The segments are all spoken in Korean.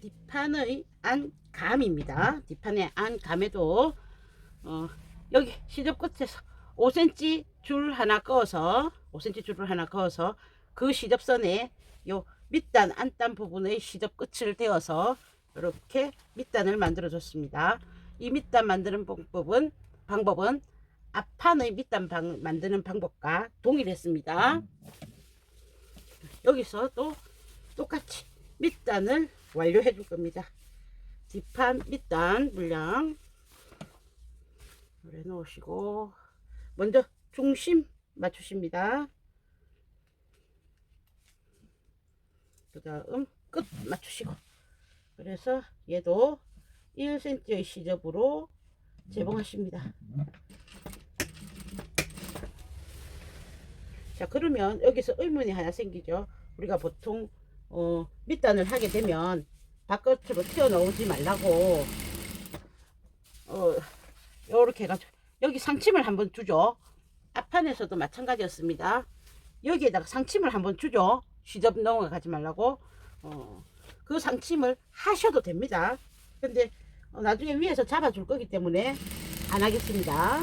뒷판의 안감입니다. 뒷판의 안감에도 어, 여기 시접 끝에서 5cm 줄 하나 그어서 5cm 줄을 하나 그어서 그 시접선에 요 밑단 안단 부분의 시접 끝을 대어서 이렇게 밑단을 만들어 줬습니다. 이 밑단 만드는 방법은 방법은 앞판의 밑단 방, 만드는 방법과 동일했습니다. 여기서 또 똑같이 밑단을 완료해 줄 겁니다. 뒷판 밑단 물량 그래 놓으시고 먼저 중심 맞추십니다. 그 다음 끝 맞추시고 그래서 얘도 1cm의 시접으로 재봉하십니다. 자 그러면 여기서 의문이 하나 생기죠. 우리가 보통 어, 밑단을 하게 되면 바깥으로 튀어나오지 말라고 어, 요렇게 해가지고 여기 상침을 한번 주죠. 앞판에서도 마찬가지였습니다. 여기에다가 상침을 한번 주죠. 시접 넘어가지 말라고 어, 그 상침을 하셔도 됩니다. 근데 어, 나중에 위에서 잡아줄 거기 때문에 안 하겠습니다.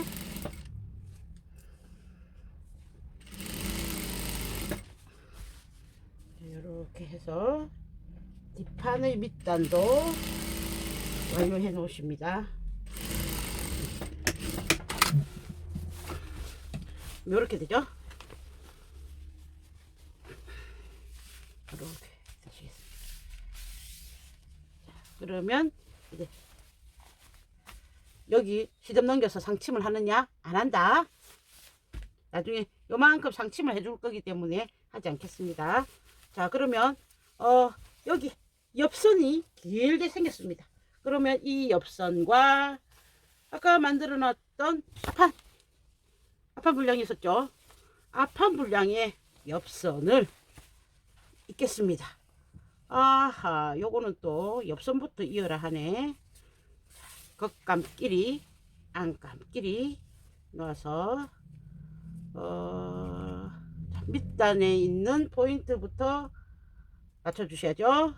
이렇게 해서 뒷판의 밑단도 완료해 놓으십니다. 이렇게 되죠? 이렇게 되시겠습니다. 자, 그러면 이제 여기 시접 넘겨서 상침을 하느냐? 안 한다. 나중에 요만큼 상침을 해줄 거기 때문에 하지 않겠습니다. 자 그러면 어 여기 옆선이 길게 생겼습니다. 그러면 이 옆선과 아까 만들어 놨던 앞판 앞판 분량이 있었죠. 앞판 분량의 옆선을 잇겠습니다. 아하 요거는 또 옆선부터 이어라 하네. 겉감끼리 안감끼리 놓아서 어, 자, 밑단에 있는 포인트부터 맞춰주셔야죠.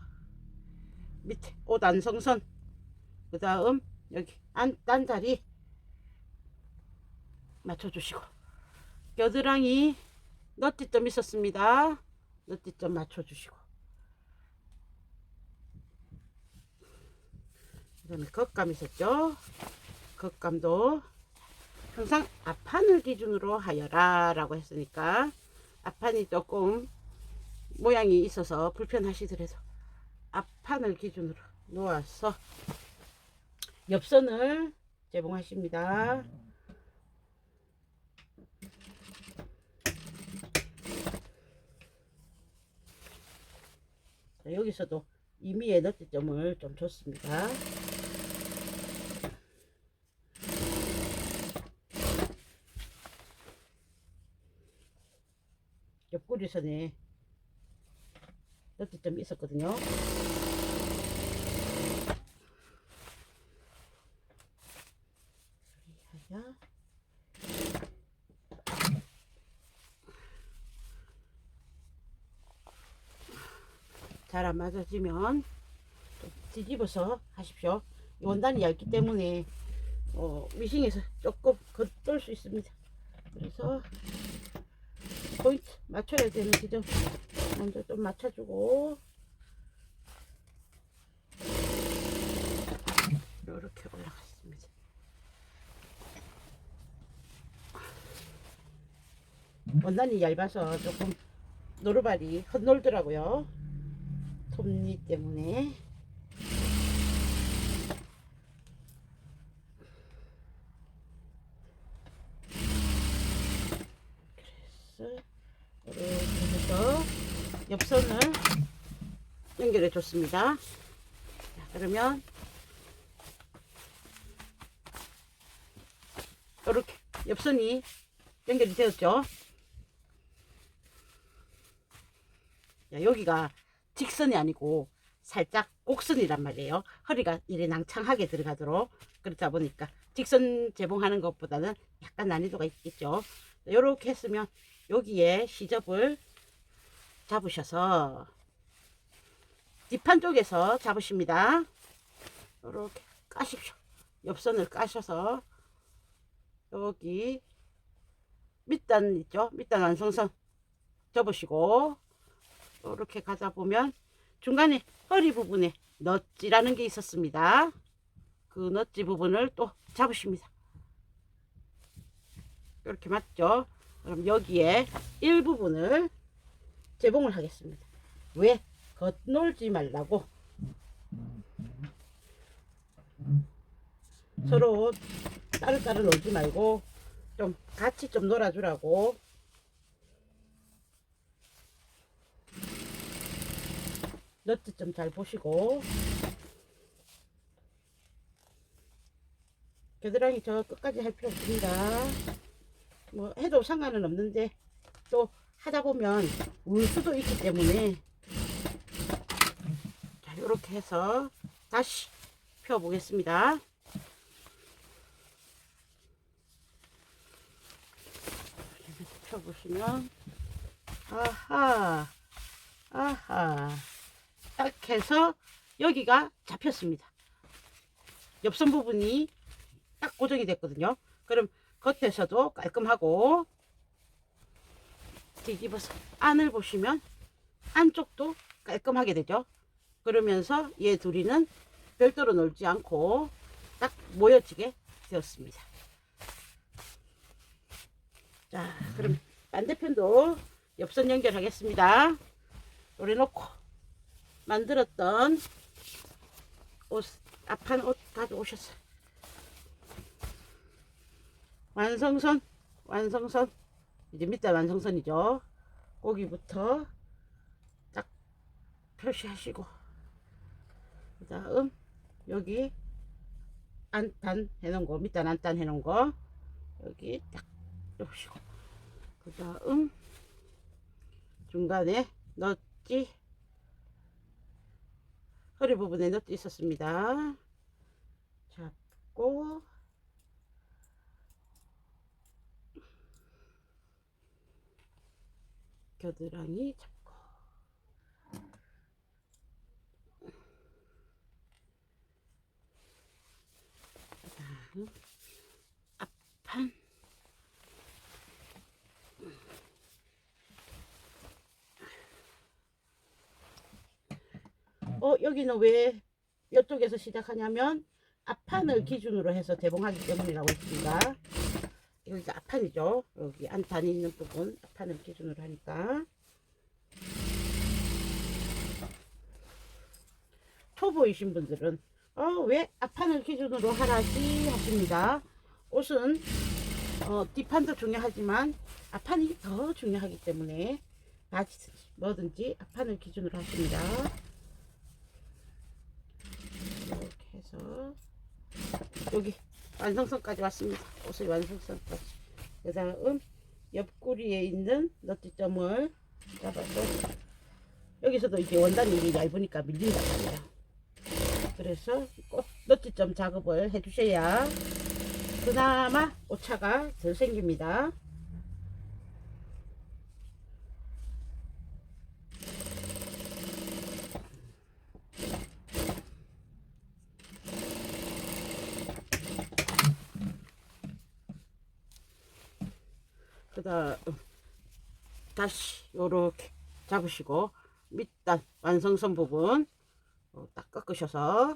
밑에 옷 안성선 그 다음 여기 안단 자리 맞춰주시고 겨드랑이 너티점 있었습니다. 너티점 맞춰주시고 그 다음에 겉감 있었죠. 겉감도 항상 앞판을 기준으로 하여라 라고 했으니까 앞판이 조금 모양이 있어서 불편하시더라도 앞판을 기준으로 놓아서 옆선을 제봉하십니다. 자, 여기서도 이미의 너트점을 좀 줬습니다. 옆구리선에 너트점이 있었거든요. 하야 잘 안 맞아지면 좀 뒤집어서 하십시오. 이 원단이 얇기 때문에 어, 미싱에서 조금 겉돌 수 있습니다. 그래서 포인트 맞춰야 되는 지점 먼저 좀 맞춰주고 이렇게 올라갔습니다. 원단이 얇아서 조금 노루발이 헛놀더라고요. 톱니 때문에. 그래서 이렇게 해서 옆선을 연결해 줬습니다. 자, 그러면 이렇게 옆선이 연결이 되었죠. 자, 여기가 직선이 아니고 살짝 곡선이란 말이에요. 허리가 이래 낭창하게 들어가도록 그렇다 보니까 직선 재봉하는 것보다는 약간 난이도가 있겠죠. 이렇게 했으면 여기에 시접을 잡으셔서 뒷판 쪽에서 잡으십니다. 이렇게 까십시오. 옆선을 까셔서 여기 밑단 있죠? 밑단 완성선 접으시고 이렇게 가다 보면 중간에 허리 부분에 넛지라는 게 있었습니다. 그 넛지 부분을 또 잡으십니다. 이렇게 맞죠? 그럼 여기에 일부분을 재봉을 하겠습니다. 왜? 겉놀지 말라고. 서로 따로따로 놀지 말고 좀 같이 좀 놀아주라고. 너트 좀 잘 보시고. 겨드랑이 저 끝까지 할 필요 없습니다. 뭐 해도 상관은 없는데 또 하다 보면 울 수도 있기 때문에 자 이렇게 해서 다시 펴 보겠습니다. 펴 보시면 아하 아하 딱 해서 여기가 잡혔습니다. 옆선 부분이 딱 고정이 됐거든요. 그럼 겉에서도 깔끔하고 뒤집어서 안을 보시면 안쪽도 깔끔하게 되죠. 그러면서 얘 둘이는 별도로 놀지 않고 딱 모여지게 되었습니다. 자, 그럼 반대편도 옆선 연결하겠습니다. 노래놓고 만들었던 옷, 앞판 옷 가져오셨어요. 완성선, 완성선. 이제 밑에 완성선이죠. 거기부터 딱 표시하시고, 그 다음, 여기 안단 해놓은 거, 밑단 안단 해놓은 거, 여기 딱 넣으시고, 그 다음, 중간에 넣지, 허리 부분에 넣지 있었습니다. 잡고, 겨드랑이 잡고 그다음 앞판 어 여기는 왜 이쪽에서 시작하냐면 앞판을 기준으로 해서 대봉하기 때문이라고 했습니다. 여기가 앞판이죠. 여기 안단이 있는 부분 앞판을 기준으로 하니까 초보이신 분들은 어, 왜 앞판을 기준으로 하라지 하십니다. 옷은 어, 뒷판도 중요하지만 앞판이 더 중요하기 때문에 바지 뭐든지 앞판을 기준으로 하십니다. 이렇게 해서 여기 완성선까지 왔습니다. 옷의 완성선까지. 그 다음 옆구리에 있는 너트점을 잡아서 여기서도 이제 원단이 얇으니까 밀린다. 그래서 꼭 너트점 작업을 해주셔야 그나마 오차가 덜 생깁니다. 그다음 다시 요렇게 잡으시고 밑단 완성선 부분 어, 딱 꺾으셔서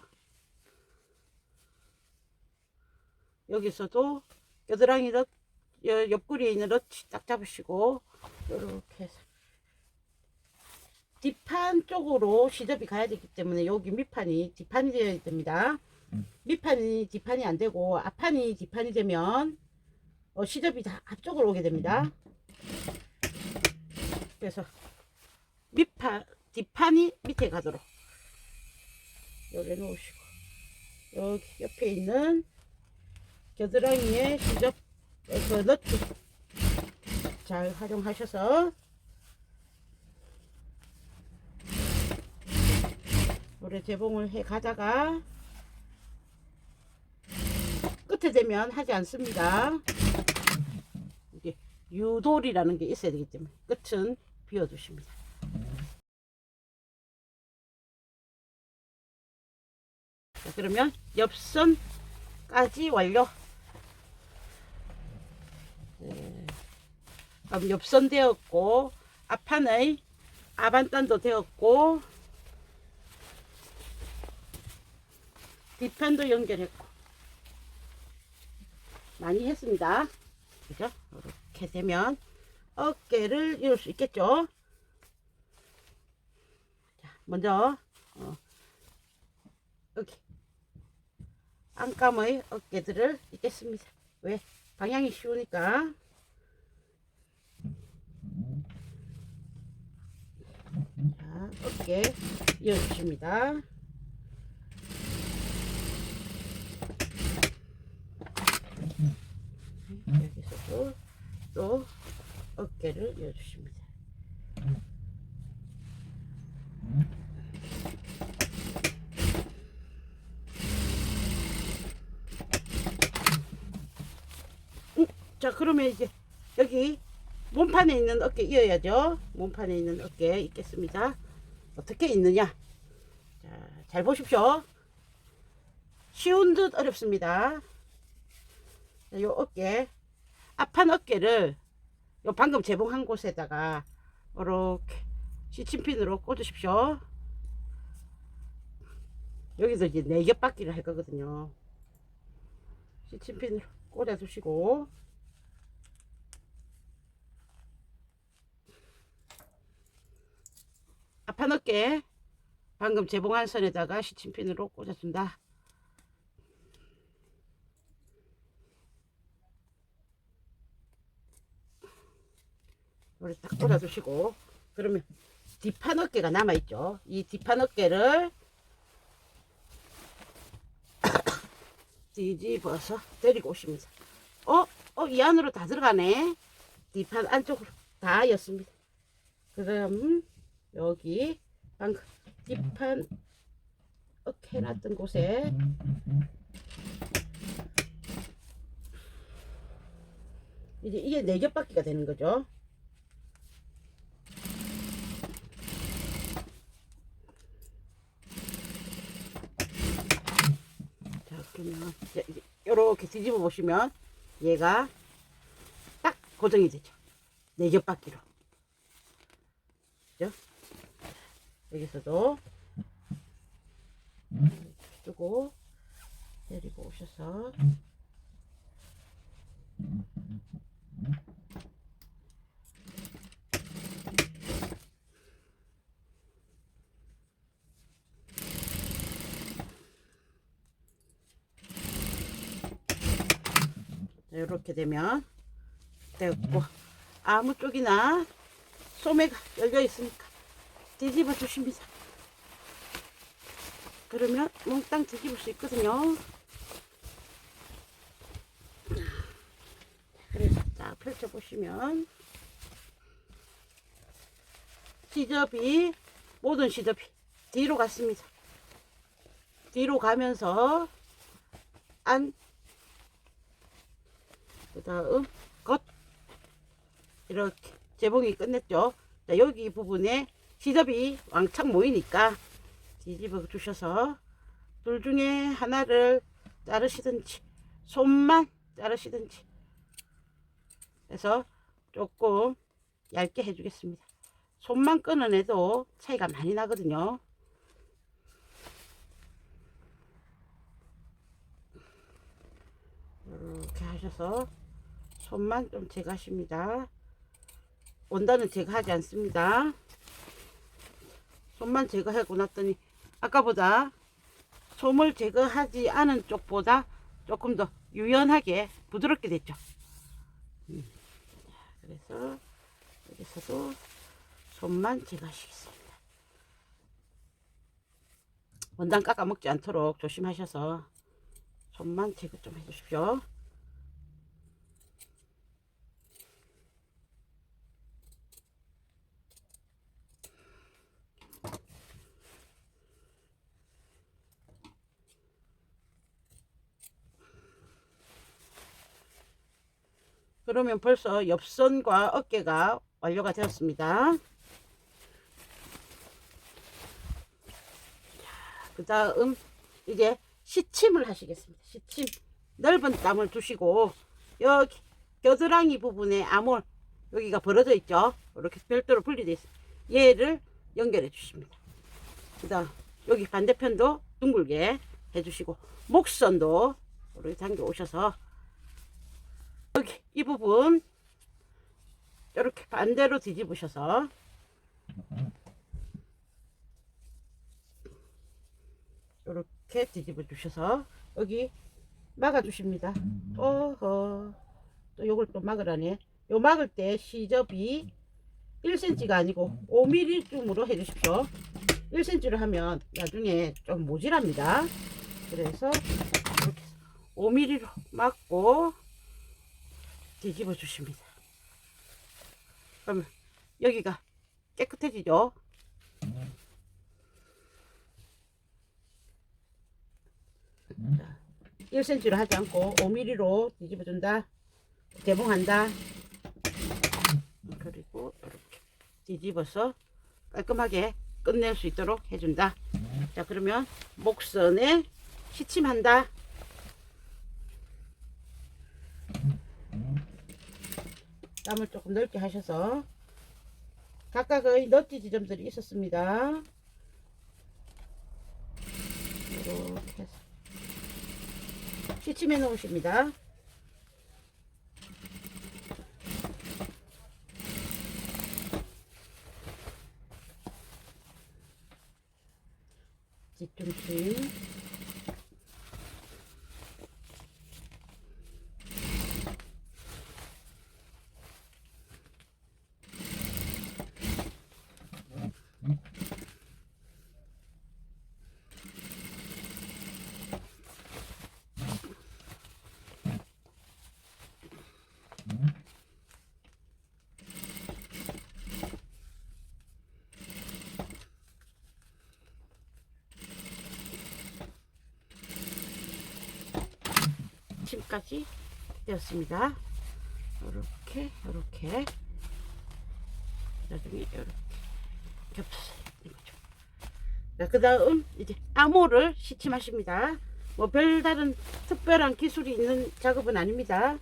여기서도 겨드랑이 넛 여- 옆구리에 있는 넛이 딱 잡으시고 요렇게 해서 뒷판 쪽으로 시접이 가야 되기 때문에 여기 밑판이 뒷판이 되어야 됩니다. 밑판이 뒷판이 안 되고 앞판이 뒷판이 되면 어, 시접이 다 앞쪽으로 오게 됩니다. 그래서 밑판, 뒷판이 밑에 가도록 여기 놓으시고 여기 옆에 있는 겨드랑이에 시접 어, 그 너트 잘 활용하셔서 노래 재봉을 해 가다가 끝에 되면 하지 않습니다. 이게 유돌이라는 게 있어야 되기 때문에 끝은 비워두십니다. 그러면 옆선까지 완료. 네. 그럼 옆선 되었고 앞판의 아반단도 되었고 뒷판도 연결했고 많이 했습니다. 그죠? 이렇게 되면 어깨를 이을 수 있겠죠? 자, 먼저 어, 여기 안감의 어깨들을 입겠습니다. 왜? 방향이 쉬우니까. 자, 어깨 이어주십니다. 여기서도 또 어깨를 이어주십니다. 음, 자 그러면 이제 여기 몸판에 있는 어깨 이어야죠. 몸판에 있는 어깨 있겠습니다. 어떻게 있느냐? 자, 잘 보십시오. 쉬운 듯 어렵습니다. 자, 요 어깨 앞판 어깨를 요 방금 재봉한 곳에다가 이렇게 시침핀으로 꽂으십시오. 여기서 이제 네 겹받기를 할 거거든요. 시침핀으로 꽂아 주시고 앞판 어깨 방금 재봉한 선에다가 시침핀으로 꽂아준다. 이렇게 딱 꽂아주시고 그러면 뒷판 어깨가 남아있죠. 이 뒷판 어깨를 뒤집어서 데리고 오십니다. 어? 어? 이 안으로 다 들어가네. 뒷판 안쪽으로 다 였습니다. 그럼 여기 방금 뒷판 어깨 놨던 곳에 이제 이게 네 겹받기가 되는 거죠. 자 그러면 이렇게 뒤집어 보시면 얘가 딱 고정이 되죠. 네 겹받기로. 그죠? 여기서도 두고 데리고 오셔서 이렇게 되면 됐고 아무 쪽이나 소매가 열려 있으니까 뒤집어 주십니다. 그러면 몽땅 뒤집을 수 있거든요. 그래서 딱 펼쳐 보시면 시접이 모든 시접이 뒤로 갔습니다. 뒤로 가면서 안 그 다음 겉 이렇게 재봉이 끝냈죠. 자, 여기 부분에 시접이 왕창 모이니까 뒤집어 주셔서 둘 중에 하나를 자르시든지 손만 자르시든지 해서 조금 얇게 해주겠습니다. 손만 끊어내도 차이가 많이 나거든요. 이렇게 하셔서 손만 좀 제거하십니다. 원단은 제거하지 않습니다. 손만 제거하고 났더니 아까보다 솜을 제거하지 않은 쪽보다 조금 더 유연하게 부드럽게 됐죠. 음. 그래서 여기서도 손만 제거하시겠습니다. 원단 깎아 먹지 않도록 조심하셔서 손만 제거 좀 해주십시오. 그러면 벌써 옆선과 어깨가 완료가 되었습니다. 그 다음 이제 시침을 하시겠습니다. 시침 넓은 땀을 두시고 여기 겨드랑이 부분에 암홀 여기가 벌어져 있죠. 이렇게 별도로 분리되어 있어요. 얘를 연결해 주십니다. 그 다음 여기 반대편도 둥글게 해주시고 목선도 이렇게 당겨 오셔서 여기 이 부분 이렇게 반대로 뒤집으셔서 이렇게 뒤집어 주셔서 여기 막아 주십니다. 어허 또 요걸 또 막으라네. 요 막을 때 시접이 1cm가 아니고 5mm쯤으로 해주십시오. 1cm로 하면 나중에 좀 모질합니다. 그래서 이렇게 5mm로 막고 뒤집어 주십니다. 그러면 여기가 깨끗해지죠? 자, 1cm로 하지 않고 5mm로 뒤집어 준다. 개봉한다. 그리고 이렇게 뒤집어서 깔끔하게 끝낼 수 있도록 해준다. 자, 그러면 목선에 시침한다. 땀을 조금 넓게 하셔서 각각의 너티 지점들이 있었습니다. 이렇게 해서 시침해 놓으십니다. 뒤꿈치 침까지 되었습니다. 이렇게 이렇게 나중에 이렇게 겹쳐서. 자, 그 다음 이제 암호를 시침하십니다. 뭐 별다른 특별한 기술이 있는 작업은 아닙니다.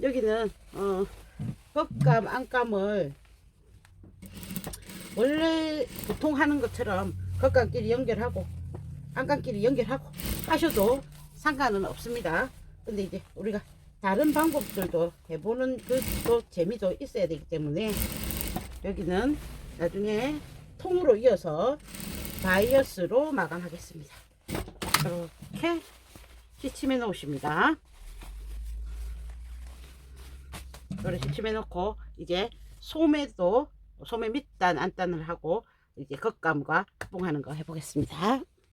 여기는 어, 겉감 안감을 원래 보통 하는 것처럼 겉감끼리 연결하고 안감끼리 연결하고 하셔도 상관은 없습니다. 근데 이제 우리가 다른 방법들도 해보는 그또 재미도 있어야 되기 때문에 여기는 나중에 통으로 이어서 바이어스로 마감하겠습니다. 이렇게 시침해 놓으십니다. 이렇게 시침해 놓고 이제 소매도 소매 밑단 안단을 하고 이제 겉감과 합봉하는 거 해보겠습니다.